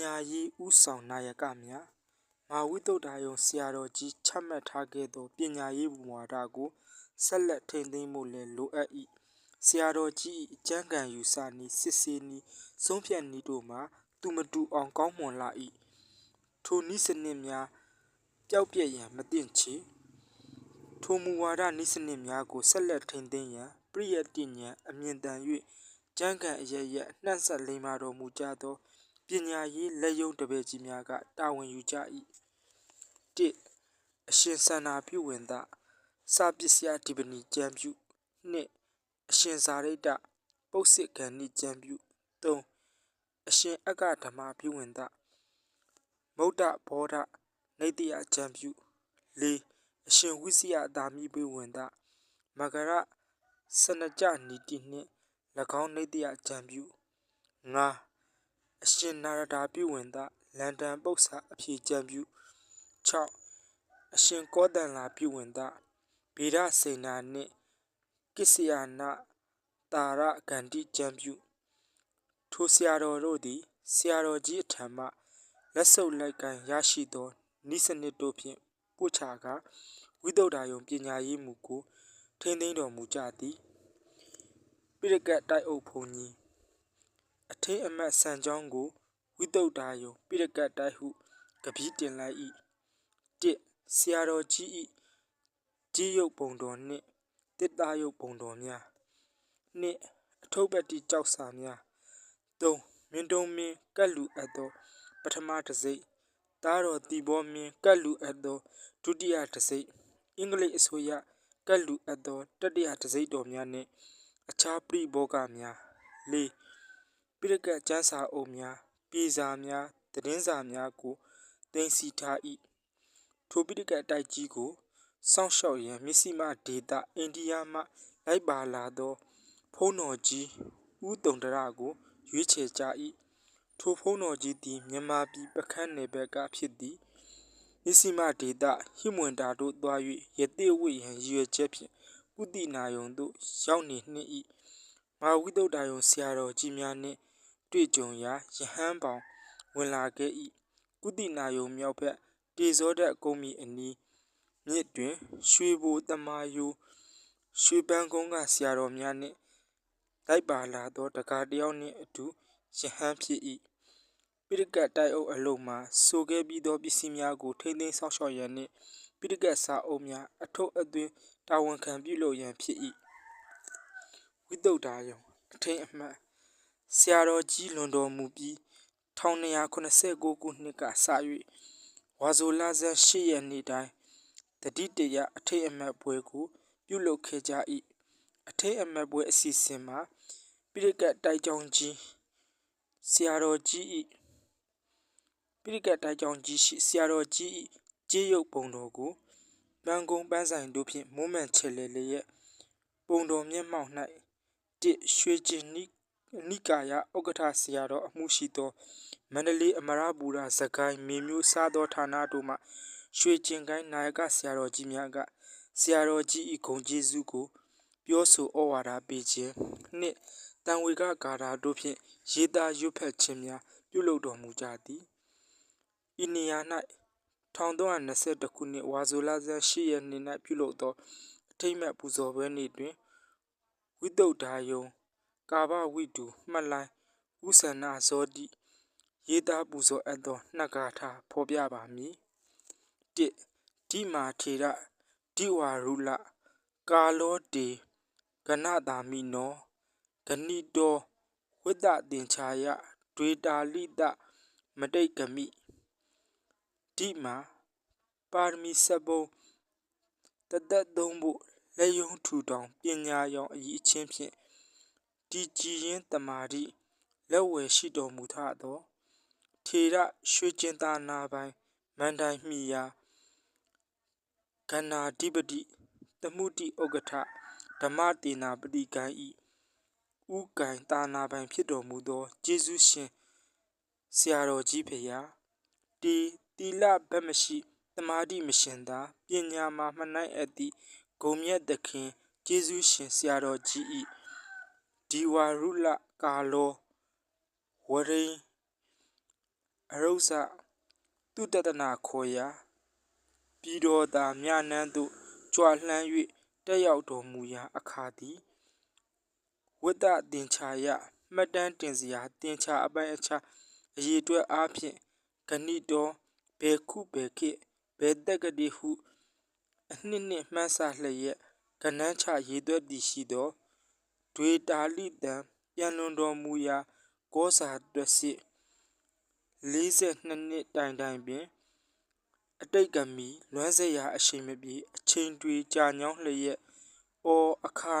ညာရေးဦးဆောင်နာယကများမာဝိတုဒ္ဓါယုံဆရာတော်ကြီးချမှတ်ထားခဲ့သောပညာရေးမူဝါဒကိုဆက်လက်ထိန်းသိမ်းဖို့လည်းလိုအပ်၏ဆရာတော်ကြီး၏အကျမ်းဂန်ယူဆနည်းစစ်ဆေးနည်းဆုံးဖြတ်နည်းတို့မှာသူမတူအောင်ကောင်းမွန်လာ၏ထိုနည်းစနစ်များပျောက်ပြက်ရန်မသင့်ချေထိုမူဝါဒနည်းစနစ်များကိုဆက်လက်ထိန်းသိမ်းရန်ပရိယတ္တိဉာဏ်အမြင့်တန်၍ကျမ်းဂန်အရရက်နှံ့ဆက်လိမ္မာတော်မူကြသော ပညာရေးလက်ယုံတပည့်ကြီးများကတာဝန်ယူကြ၏၁အရှင်ဆန္ဒပြုဝင်သာစာပစ္စယဒီပဏီကျမ်းပြု၂အရှင်ဇာရိတ္တပုတ်စစ်ကဏိကျမ်းပြု၃အရှင်အက္ခဓမ္မပြုဝင်သာမုဒ္ဒဘောဓနေတယကျမ်းပြု၄အရှင်ဝိစီယသာမိပြုဝင်သာမကရစနကြနီတိနှင့်၎င်းနေတယကျမ်းပြု၅ အရှင်နာရတာပြုဝင်သာလန်ဒန်ပု္ပ္ပစာအဖြေကျမ်းပြု6အရှင်ကောတန်လာပြုဝင်သာဗေဒစေနာနှင့်ကိစ္စယနာတာရဂန္တိကျမ်းပြုထိုဆရာတော်တို့သည်ဆရာတော်ကြီးအထံမှလက်ဆုပ်လိုက်ကန်ရရှိသောနိစနစ်တို့ဖြင့်ပို့ချကာဝိသုဒ္ဓါယုံပညာရေးမူကိုထိမ့်သိမ်းတော်မူကြသည်ပိရကတ်တိုက်အုပ်ဘုံကြီး အထင်းအမတ်ဆန်ကြောင်းကိုဝိတုဒ္ဓါယုံပိရကတ်တိုက်ဟုကပီးတင်လိုက်၏တစ်ဆရာတော်ကြီး၏ကြီးရုပ်ပုံတော်နှင့်တစ်သားရုပ်ပုံတော်များနှစ်အထုပ်ပတိကြောက်စာများသုံးမင်းတုံးမင်းကတ်လူအပ်သောပထမတစ်စိတ်သားတော်တီဘောမင်းကတ်လူအပ်သောဒုတိယတစ်စိတ်အင်္ဂလိပ်အစိုးရကတ်လူအပ်သောတတိယတစ်စိတ်တော်များနှင့်အခြားပြိဘောကများ၄ ပိရကတ်ကျမ်းစာအုပ်များပြေစာများသတင်းစာများကိုတင်စီထား၏ထိုပိရကတ်တိုက်ကြီးကိုစောင့်ရှောက်ရန်မြစီမဒေတာအိန္ဒိယမှလိုက်ပါလာသော ဖုံးတော်ကြီးဦးတုံတရကိုရွေးချယ်ကြ၏ထိုဖုံးတော်ကြီးသည်မြန်မာပြည်ပခန်းနယ်ဘက်ကဖြစ်သည်မြစီမဒေတာဟိမွန်တာတို့သွား၍ရတိဝိရန်ရည်ရွယ်ချက်ဖြင့်ကုတိနာယုံသို့ရောက်နေနှင့်၏မာဝိတုဒ္ဓါယုံဆရာတော်ကြီးများနှင့် တွေ့ကြုံရာယဟန်ပေါင် ဝင်လာခဲ့၏ကုတိနာယုံမြောက်ဘက် တေဇောဒတ်ကုန်းမီအနီး မြစ်တွင် ရွှေဘိုတမာယိုရွှေပန်းကုန်းက ဆရာတော်များနှင့် လိုက်ပါလာသောတကားတယောက်နှင့်အတူယဟန်ဖြစ်၏ပိရကတ်တိုက်အုပ်အလုံးမှာ ဆိုခဲ့ပြီးသော ပစ္စည်းများကို ထိမ့်သိမ်းဆောက်ရှောက်ရန်နှင့် ပိရကတ်စာအုပ်များ အထုပ်အသွင်း တာဝန်ခံပြုလုပ်ရန် ဖြစ်၏ဝိတုဒ္ဓါယုံ အထိန်အမှတ် ဆရာတော်ကြီးလွန်တော်မူပြီး1289ခုနှစ်ကစ၍ဝါဇိုလာဇန်8ရက်နေ့တိုင်းတတိတရအထိတ်အမှတ်ပွဲကို ပြုလုပ်ခဲ့ကြ၏အထိတ်အမှတ်ပွဲအစီအစဉ်မှာပိရကတ်တိုက်ကြောင်းကြီးဆရာတော်ကြီး၏ပိရကတ်တိုက်ကြောင်းကြီးရှိဆရာတော်ကြီး၏ကြေးရုပ်ပုံတော်ကိုပန်းကုန်းပန်းဆိုင်တို့ဖြင့်မွမ်းမံချေလေလျက်ပုံတော်မျက်မှောက်၌တစ်ရွှေကျင်နိ နိကာယဥက္ကဋ္ဌဆရာတော်အမှုရှိသောမန္တလေးအမရပူရဇကိုင်းမြေမျိုးစားသောဌာနတို့မှရွှေကျင်ကိုင်းနာယကဆရာတော်ကြီးများကဆရာတော်ကြီး၏ဂုဏ်ကျေးဇူးကို ပြောဆိုဩဝါဒပေးခြင်းနှင့်တန်ဝေကဂါထာတို့ဖြင့်ရေးသားရွတ်ဖတ်ခြင်းများပြုလုပ်တော်မူကြသည်ဤနေရာ၌1322ခုနှစ်ဝါဆိုလဇန်8ရက်နေ့၌ပြုလုပ်သောအထိမ့်မဲ့ပူဇော်ပွဲနေ့တွင်ဝိတုဒ္ဓါယုံ ကာဘဝိတုမှတ်လိုင်းဥဆန္နဇောတိရေးသားပူဇော်အပ်သောနှက်ကားထားဖော်ပြပါမည်၁ဒီမာထေရဒီဝါရုလကာလောတေကနတာမိနောဂဏိတောဝိတ္တတင်ချာယဒွေတာလိတမတိတ်ကမိဒီမာပါရမီစဘုံတသက်သုံးဖို့လက်ယုံထူထောင်ပညာရောင်အည်အချင်းဖြင့် ဒီကြည်ရင်တမာတိလက်ဝယ်ရှိတော်မူထသောထေရရွှေကျင်သာနာပိုင်မန္တိုင်မိယာကန္နာဓိပတိတမှုတိဥက္ကဋ္ဌဓမ္မတေနာပတိကံဤဥကံတာနာပိုင်ဖြစ်တော်မူသောကျေးဇူးရှင်ဆရာတော်ကြီးဖေယာတီတီလဘက်မရှိတမာတိမရှင်သာပညာမှာမှနိုင်အပ်သည့်ဂုံမြတ်သခင်ကျေးဇူးရှင်ဆရာတော်ကြီးဤ ဒီဝါရုလကာလောဝရိရုဇသူတတနာခေါ်ရာပြည်တော်သာမြနန်းသို့ကြွလှမ်း၍တက်ရောက်တော်မူရာအခါသည်ဝိတ္တသင်္ချာယမှတ်တမ်းတင်စရာသင်္ချာအပိုင်းအခြားအရေးအတွက်အားဖြင့်ဂဏိတော်ဘယ်ခုဘယ်ခေတ်ဘယ်တက္ကတိဟုအနှစ်နှစ်မှန်းဆလျက်ကဏန်းချရေးသွက်သည်ရှိသော ဒွေတာလိတံပြန်လွန်တော်မူရာကောစာတွက်စစ်42နှစ်တိုင်တိုင်ပင်အတိတ်ကမီလွမ်းစရာအရှိန်မပြေအချိန်တွေကြာညောင်းလျက်အော်အခါ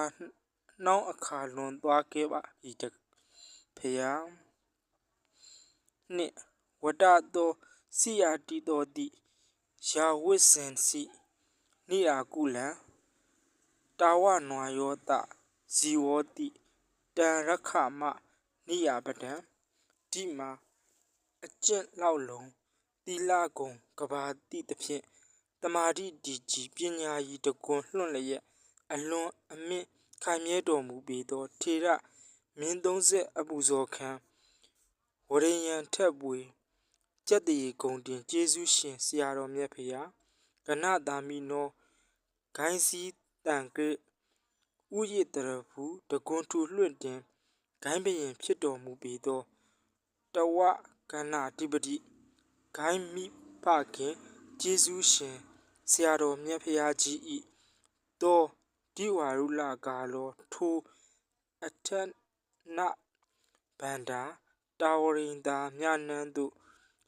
နှောင်းအခါလွန်သွားခဲ့ပါ၏တဖျားနှင့်ဝတ္တသောစီယာတီတော်သည်ယာဝစ်စင်စီနိယာကုလံတာဝနွာယောတ ဇီဝတိတံရခမနိယာပဒံဒီမာအကျင့်လောက်လုံးသီလကုံကဘာတိတဖြင့်တမာတိဒီကြီးပညာရည်တကွန်လွှန့်လျက်အလွန်အမင်းခိုင်မြဲတော်မူပေသောထေရမင်းသုံးဆက်အပူဇော်ခံဝရယံထက်ပွေကြက်တရီဂုံတင်ကျေးဇူးရှင်ဆရာတော်မြတ်ဖေဟာကဏတာမီနောဂိုင်းစည်းတန်က ဥယျတရဖူတကွန်ထူလွှင့်တင်ဂိုင်းဘရင်ဖြစ်တော်မူပေသောတဝကဏ္ဍတိပတိဂိုင်းမိဖခင်ကျေးဇူးရှင်ဆရာတော်မြတ်ဖရာကြီးဤသောဒီဝရုလကာလောထိုအထက်နဗန္ဒာတာဝရင်သာမြနန်းသို့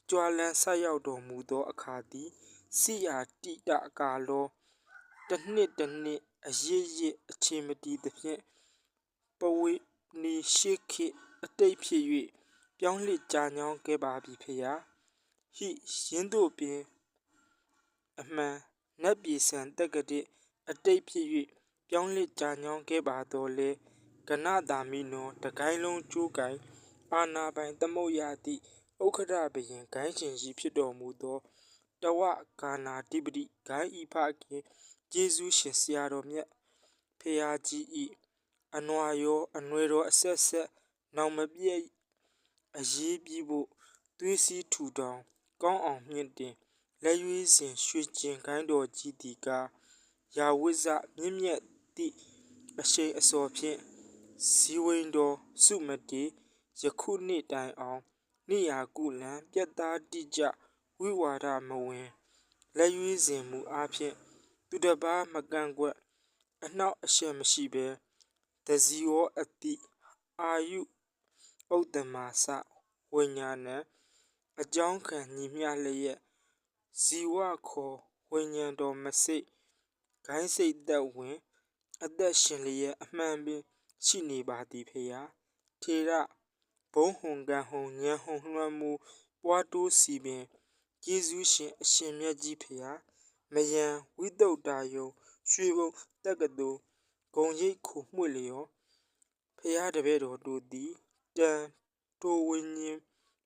ကြွားလန်းဆက်ရောက်တော်မူသောအခါသည်စိယာတိတကာလောတစ်နှစ်တစ်နှစ် အရစ်ရစ်အချိန်မတီသဖြင့်ပဝေနေရှိခေအတိတ်ဖြစ်၍ပြောင်းလဲကြာညောင်းခဲ့ပါပြီဖေယာဟိရင်းတို့ပင်အမှန်နတ်ပြည်ဆန်တက္ကတိအတိတ်ဖြစ်၍ပြောင်းလဲကြာညောင်းခဲ့ပါတော့လေကဏတာမီနောတကိုင်းလုံးကျိုးကိုင်အာနာပိုင်သမုတ်ရသည့်ဥက္ခရဘယင်ဂိုင်းရှင်ကြီးဖြစ်တော်မူသောတဝကာနာတိပတိဂိုင်းဤဖခင် ကျေးဇူးရှင်ဆရာတော်မြတ်ဖရာကြီးဤအနွာရောအနွယ်တော်အဆက်ဆက်နောင်မပြည့်အရေးပြီးဖို့သွေးစည်းထူထောင်ကောင်းအောင်မြင့်တင်လက်ရွေးစဉ်ရွှေကျင်ကိုင်းတော်ကြီးတီကရာဝိဇမြင့်မြတ်သည့်အရှိန်အစော်ဖြင့်ဇီဝိန်တော်စုမတေယခုနှစ်တိုင်အောင်နိယာကုလံပြတ်သားတိကြဝိဝါဒမဝင်လက်ရွေးစဉ်မူအားဖြင့် သူတပားမကန့်ကွက် အနှောက်အယှက်မရှိဘဲတဇီဝအတိအာယုဥဒ္ဓမာစဝိညာဏံအကြောင်းခံညီမျှလျက်ဇီဝခောဝိညာဉ်တော်မစိတ်ဂိုင်းစိတ်သက်ဝင်အသက်ရှင်လျက်အမှန်ပင်ရှိနေပါသည်ဖေယထေရဘုံဟုံကံဟုံဉာဏ်ဟုံလွှမ်းမှုပွားတိုးစီပင်ကျေးဇူးရှင်အရှင်မြတ်ကြီးဖေယ မယံဝိတုဒ္ဓယုံရွှေဘုံတက္ကသိုလ်ဂုံရိပ်ခုမှွေလျောဖရာတပည့်တော်တို့သည်တန်တိုဝိညာဉ်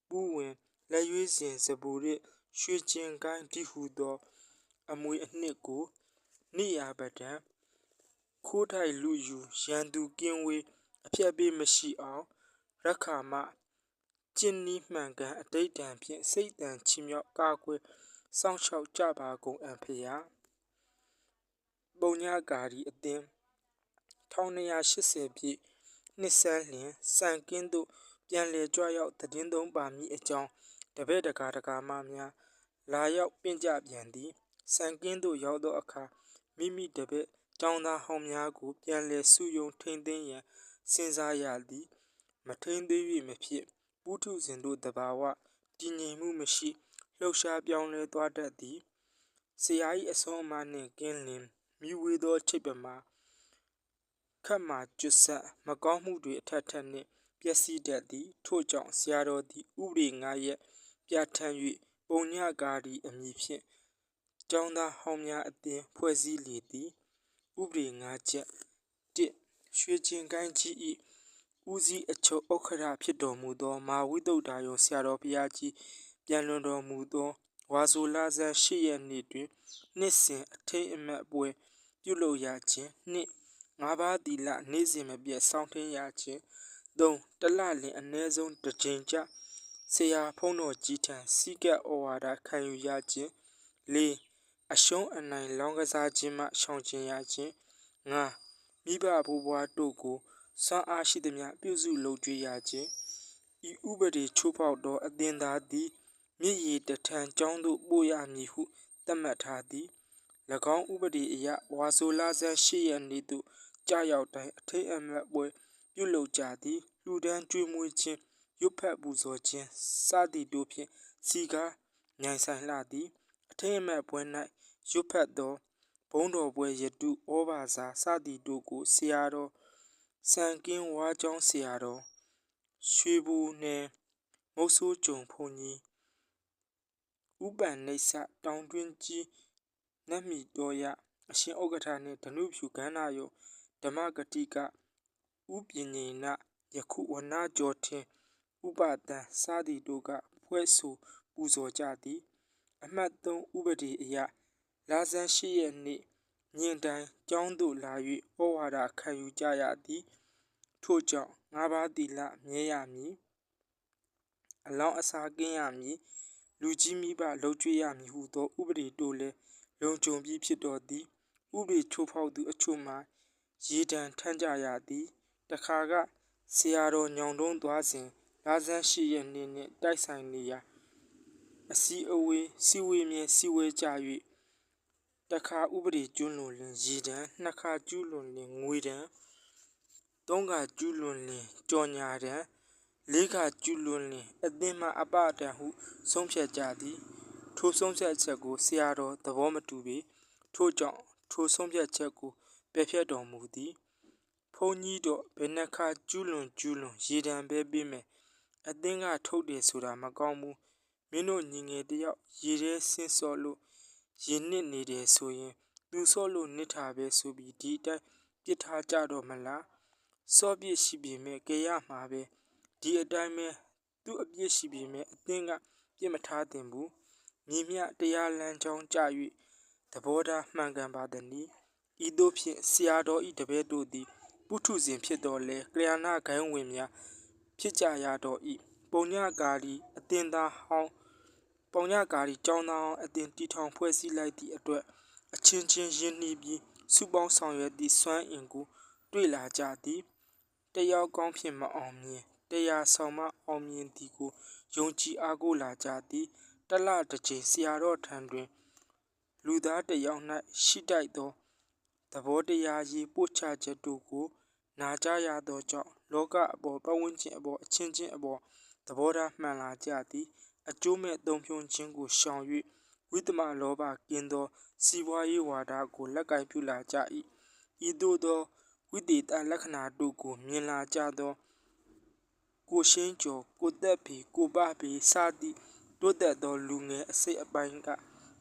ပူးဝင်လက်ရွေးစဉ်စပူရစ်ရွှေကျင်ကိုင်းတိဟုသော အမွေအနှစ်ကိုနိယာပဒံခိုးထိုက်လူယူရန်သူကင်းဝေးအပြတ်ပေးမရှိအောင်ရခါမကျင်းနီးမှန်ကန်အတိတ်တံဖြင့်စိတ်တန်ချီမြောက်ကာကွယ် စောင့်ရှောက်ကြပါကုန်အံဖရာပုံညကာရီအသင်း1280ပြည့်နှစ်ဆန်းလျင်စံကင်းသို့ပြန်လည်ကြွရောက်တည်င်းသုံးပါမည်အကြောင်းတပည့်တကာတကာမများလာရောက်ပင့်ကြပြန်သည်စံကင်းသို့ရောက်သောအခါမိမိတပည့်ကျောင်းသားဟောင်းများကို ပြန်လည်စုယုံထိန်သိမ်းရန်စဉ်းစားရသည်မထိန်သေး၍မဖြစ်ပုထုဇဉ်တို့တဘာဝတည်ငြိမ်မှုမရှိ လှုပ်ရှားပြောင်းလဲသွားတတ်သည်ဆရာ၏အဆုံးအမနှင့်ကင်းလင်မြူဝေသောချိတ်ပမာခတ်မှကျွတ်ဆက်မကောင်းမှုတွေအထက်ထက်နှင့်ပျက်စီးတတ်သည်ထို့ကြောင့်ဆရာတော်သည်ဥပဒေငါရက်ပြဋ္ဌာန်း၍ပုံညကာရီအမည်ဖြင့်ကျောင်းသားဟောင်းများအသင်းဖွဲ့စည်းလေသည်ဥပဒေငါချက်1ရွှေကျင်ကိုင်းကြီး၏ဦးစီးအချုပ်ဥက္ခရာဖြစ်တော်မူသောမာဝိတုဒ္ဓယုံဆရာတော်ဘုရားကြီး ပြန်လွန်တော်မူသောဝါဆိုလာဇန်၈ရက်နေ့တွင်နှစ်စဉ်အထိတ်အမှတ်ပွဲပြုလုပ်ရခြင်းနှစ်ငါးပါးသီလနေ့စဉ်မပြတ်စောင့်ထင်းရခြင်းသုံးတလလင်အနည်းဆုံးတစ်ကြိမ်ကြဆရာဖုံးတော်ကြီးထံစီကပ်ဩဝါဒခံယူရခြင်း၄အရှုံးအနိုင်လောင်းကစားခြင်းမှရှောင်ကျဉ်ရခြင်း၅မိဘဘိုးဘွားတို့ကိုစွမ်းအားရှိသမျှပြုစုလုပ်ကြွေးရခြင်းဤဥပဒေချိုးဖောက်သောအသင်သားသည် မြည်ရည်တထံကျောင်းသို့ပို့ရမည်ဟုသတ်မှတ်ထားသည်၎င်းဥပဒေအရဝါဆိုလာဆန်း၈ရက်နေ့သို့ကြာရောက်တိုင်းအထိတ်အမှတ်ပွဲပြုလုပ်ကြသည်လူဒန်းကျွေးမွေးခြင်းရွတ်ဖတ်ပူဇော်ခြင်းစသည်တို့ဖြင့်စီကားမြိုင်ဆိုင်လှသည်အထိတ်အမှတ်ပွဲ၌ရွတ်ဖတ်သောဘုံတော်ပွဲရတုဩဘာစာစသည်တို့ကိုဆရာတော်စံကင်းဝါကျောင်းဆရာတော်ရွှေဘူနယ်မုတ်ဆိုးကြုံဖုန်ကြီး ဥပန်နေဆတောင်တွင်းကြီးနတ်မီတော်ရအရှင်ဥက္ကဋ္ဌနှင့်ဓနုဖြူကန္နာယုဓမ္မဂတိကဥပညေနယခုဝနာကျော်ထင်ဥပတံစသည်တို့ကဖွဲ့ဆိုပူဇော်ကြသည်အမှတ်3ဥပဒေအရလာဇန်ရှိရက်နေ့ညင်တိုင်းကျောင်းသို့လာ၍ဩဝါဒခံယူကြရသည်ထို့ကြောင့်ငါးပါးသီလမြဲရမည်အလောင်းအစာကင်းရမည် လူကြီးမိဘလှုပ်ကြွေးရမည်ဟုသောဥပဒေတို့လည်းလုံခြုံပြီးဖြစ်တော်သည်ဥပဒေချိုးဖောက်သူအချို့မှာရေတံထမ်းကြရသည်တခါကဆရာတော်ညောင်တုံးသွားစဉ်လာဇန်ရှိရက်နေ့နှင့်တိုက်ဆိုင်နေရာအစည်းအဝေးစီဝေးမြဲစီဝေးကြ၍တခါဥပဒေကျွလွန်လင်ရေတံနှစ်ခါကျွလွန်လင်ငွေတံသုံးခါကျွလွန်လင်ကြော်ညာတံ လေးခါကျွလွန်လင်အသင်းမှအပတံဟုဆုံးဖြတ်ကြသည်ထိုဆုံးဖြတ်ချက်ကိုဆရာတော်သဘောမတူပေထို့ကြောင့်ထိုဆုံးဖြတ်ချက်ကိုပယ်ဖျက်တော်မူသည်ဘုန်းကြီးတော့ဘယ်နှခါကျူးလွန်ကျူးလွန်ရေတံပဲပေးမယ်အသင်းကထုတ်တယ်ဆိုတာမကောင်းဘူးမင်းတို့ညီငယ်တယောက်ရေထဲဆင်းစော်လို့ရေနစ်နေတယ်ဆိုရင်သူစော့လို့နစ်တာပဲဆိုပြီးဒီအတိုင်းပြစ်ထားကြတော့မလားစော့ပြစ်ရှိပြီမဲ့ကြရမှာပဲ ဒီအတိုင်းပဲသူ့အပြစ်ရှိပြီမဲ့အသင်းကပြစ်မထားတင်ဘူးမြင်မြတရားလမ်းကြောင်းကြ၍သဘောထားမှန်ကန်ပါသည်ဤသို့ဖြင့်ဆရာတော်ဤတပည့်တို့သည်ပုထုဇဉ်ဖြစ်တော်လဲကလျာဏဂိုင်းဝင်များဖြစ်ကြရတော့ဤပုံညကာလီအတင်သားဟောင်းပုံညကာလီကျောင်းသားအတင်တီထောင်ဖွဲ့စည်းလိုက်သည့်အတွက်အချင်းချင်းရင်းနှီးပြီးစုပေါင်းဆောင်ရွက်သည့်စွမ်းအင်ကိုတွေ့လာကြသည်တယောက်ကောင်းဖြစ်မအောင်မြင် တရားဆောင်မအောင်မြင်သည်ကိုယုံကြည်အားကိုးလာကြသည်တလတစ်ချိန်ဆရာတော်ထံတွင် လူသားတစ်ယောက်၌ရှိတိုက်သောသဘောတရားရေးပို့ချချက်တို့ကိုနာကြရသောကြောင့်လောကအပေါ်ပတ်ဝန်းကျင်အပေါ်အချင်းချင်းအပေါ်သဘောထားမှန်လာကြသည်အကျိုးမဲ့သုံးဖြုံခြင်းကိုရှောင်၍ဝိသမလောဘကင်းသော စီးပွားရေးဝါဒကိုလက်ကင်ပြုလာကြ၏ဤသို့သောဝိတေတလက္ခဏာတို့ကိုမြင်လာကြသော ကိုရှင်းကျော်ကိုသက်ဖီကိုပဖီစသည်တိုးတက်သောလူငယ်အစိတ်အပိုင်းက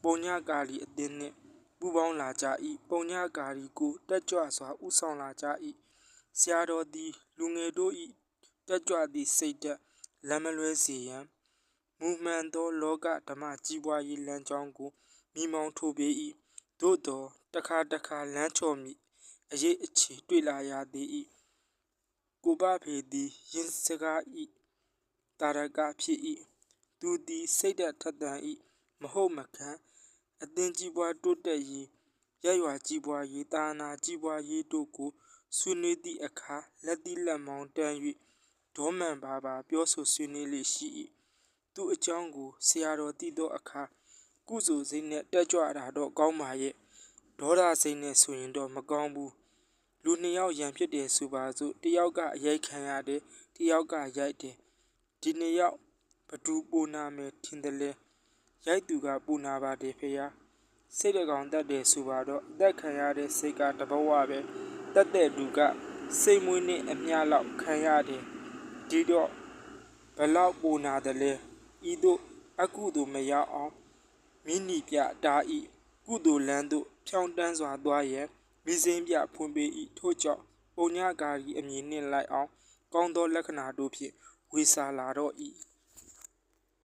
ပုံညကာလီအသင်းနှင့်ပူးပေါင်းလာကြ၏ပုံညကာလီကိုတက်ကြွစွာဥဆောင်လာကြ၏ဆရာတော်သည်လူငယ်တို့၏တက်ကြွသည့်စိတ်ဓာတ်လမ်းမလွဲစေရန်မူမှန်သောလောကဓမ္မကြီးပွားရေးလမ်းကြောင်းကိုမိမောင်းထိုးပေ၏သို့သောတခါတခါလမ်းချော်မိအရေးအခြေတွေ့လာရသည်၏ ကိုပဖေသည်ယင်းစကား၏တာရကဖြစ်၏သူသည်စိတ်ဓာတ်ထက်သန်၏မဟုတ်မခံအသင်ကြီးပွားတိုးတက်ရေးရရွာကြီးပွားရေးတာနာကြီးပွားရေးတို့ကိုဆွေးနွေးသည့်အခါလက်သီးလက်မောင်းတန်း၍ဒေါမန်ပါပါပြောဆိုဆွေးနွေးလေရှိ၏သူအကြောင်းကိုဆရာတော်သိသောအခါကုစုစိတ်နဲ့တက်ကြွတာတော့ကောင်းပါရဲ့ဒေါသစိတ်နဲ့ဆိုရင်တော့မကောင်းဘူး လူနှစ်ယောက်ရန်ဖြစ်တယ်ဆိုပါစို့တယောက်ကအရိုက်ခံရတယ်တယောက်ကရိုက်တယ်ဒီနှစ်ယောက်ဘသူပူနာမယ်ထင်တယ်လဲရိုက်သူကပူနာပါတယ်ဖေယားစိတ်တကောင်တတ်တယ်ဆိုပါတော့အသက်ခံရတဲ့စိတ်ကတဘဝပဲတတ်တဲ့သူကစိတ်မွေးနဲ့အမျှလောက်ခံရတယ်ဒီတော့ဘလောက်ပူနာတယ်လဲဤတို့အကုသို့မရောက်အောင်မိနိပြတာဤကုသိုလ်လန်းသို့ဖြောင်းတန်းစွာသွားရန် မိစိမ့်ပြဖွင့်ပေး၏ထို့ကြောင့်ပုံညကာရီအမည်နှင့်လိုက်အောင် ကောင်းသောလက္ခဏာတို့ဖြင့်ဝေစာလာတော့၏